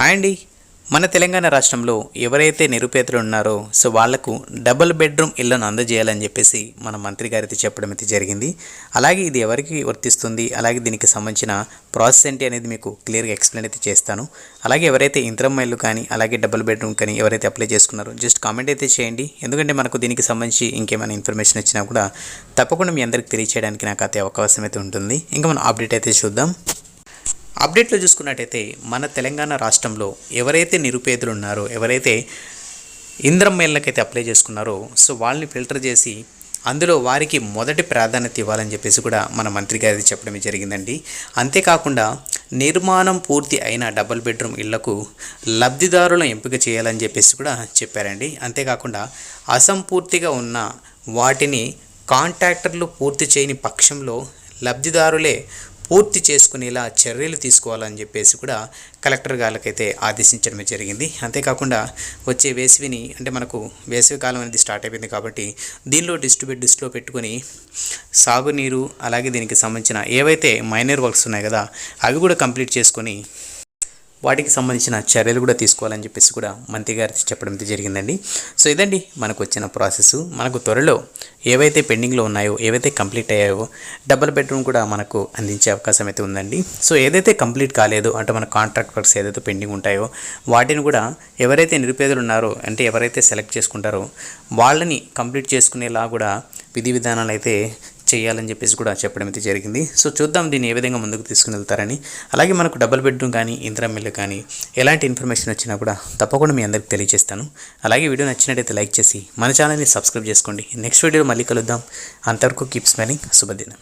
Hi అండి మన తెలంగాణ రాష్ట్రంలో ఎవరైతే నిరుపేదలు ఉన్నారో సో వాళ్ళకు డబుల్ బెడ్రూమ్ ఇళ్ళను అందజేయాలని చెప్పేసి మన మంత్రి గారైతే చెప్పడం అయితే జరిగింది. అలాగే ఇది ఎవరికి వర్తిస్తుంది అలాగే దీనికి సంబంధించిన ప్రాసెస్ ఏంటి అనేది మీకు క్లియర్గా ఎక్స్ప్లెయిన్ అయితే చేస్తాను. అలాగే ఎవరైతే ఇంద్రమ్మ ఇల్లు కానీ అలాగే డబుల్ బెడ్రూమ్ కానీ ఎవరైతే అప్లై చేసుకున్నారో జస్ట్ కామెంట్ అయితే చేయండి. ఎందుకంటే మనకు దీనికి సంబంధించి ఇంకేమైనా ఇన్ఫర్మేషన్ వచ్చినా కూడా తప్పకుండా మీ అందరికి తెలియచేయడానికి నాకు అయితే అవకాశం అయితే ఉంటుంది. ఇంకా మనం అప్డేట్ అయితే చూద్దాం. అప్డేట్లో చూసుకున్నట్టయితే మన తెలంగాణ రాష్ట్రంలో ఎవరైతే నిరుపేదలు ఉన్నారో ఎవరైతే ఇంద్రం మేళ్ళకైతే అప్లై చేసుకున్నారో సో వాళ్ళని ఫిల్టర్ చేసి అందులో వారికి మొదటి ప్రాధాన్యత ఇవ్వాలని చెప్పేసి కూడా మన మంత్రి గారి చెప్పడమే జరిగిందండి. అంతేకాకుండా నిర్మాణం పూర్తి అయిన డబుల్ బెడ్రూమ్ ఇళ్ళకు లబ్ధిదారులను ఎంపిక చేయాలని చెప్పేసి కూడా చెప్పారండి. అంతేకాకుండా అసంపూర్తిగా ఉన్న వాటిని కాంట్రాక్టర్లు పూర్తి చేయని పక్షంలో లబ్ధిదారులే పూర్తి చేసుకునేలా చర్యలు తీసుకోవాలని చెప్పేసి కూడా కలెక్టర్ గారికైతే ఆదేశించడం జరిగింది. అంతేకాకుండా వచ్చే వేసవిని అంటే మనకు వేసవి కాలం అనేది స్టార్ట్ అయిపోయింది కాబట్టి దీనిలో డిస్ట్రిబ్యూట్ డిస్ట్లో పెట్టుకొని సాగునీరు అలాగే దీనికి సంబంధించిన ఏవైతే మైనర్ వర్క్స్ ఉన్నాయి కదా అవి కూడా కంప్లీట్ చేసుకొని వాటికి సంబంధించిన చర్యలు కూడా తీసుకోవాలని చెప్పేసి కూడా మంత్రి గారు చెప్పడం జరిగిందండి. సో ఇదండి మనకు వచ్చిన ప్రాసెస్. మనకు త్వరలో ఏవైతే పెండింగ్లో ఉన్నాయో ఏవైతే కంప్లీట్ అయ్యాయో డబుల్ బెడ్రూమ్ కూడా మనకు అందించే అవకాశం అయితే ఉందండి. సో ఏదైతే కంప్లీట్ కాలేదో అంటే మన కాంట్రాక్ట్ వర్క్స్ ఏదైతే పెండింగ్ ఉంటాయో వాటిని కూడా ఎవరైతే నిరుపేదలు ఉన్నారో అంటే ఎవరైతే సెలెక్ట్ చేసుకుంటారో వాళ్ళని కంప్లీట్ చేసుకునేలా కూడా విధి విధానాలు అయితే చేయాలని చెప్పేసి కూడా చెప్పడం అయితే జరిగింది. సో చూద్దాం దీన్ని ఏ విధంగా ముందుకు తీసుకుని వెళ్తారని. అలాగే మనకు డబుల్ బెడ్రూమ్ కానీ ఇందిరా మిల్లు కానీ ఎలాంటి ఇన్ఫర్మేషన్ వచ్చినా కూడా తప్పకుండా మీ అందరికి తెలియజేస్తాను. అలాగే వీడియో నచ్చినట్టయితే లైక్ చేసి మన ఛానల్ని సబ్స్క్రైబ్ చేసుకోండి. నెక్స్ట్ వీడియో మళ్ళీ కలుద్దాం. అంతవరకు కీప్ స్మెలింగ్ శుభదినం.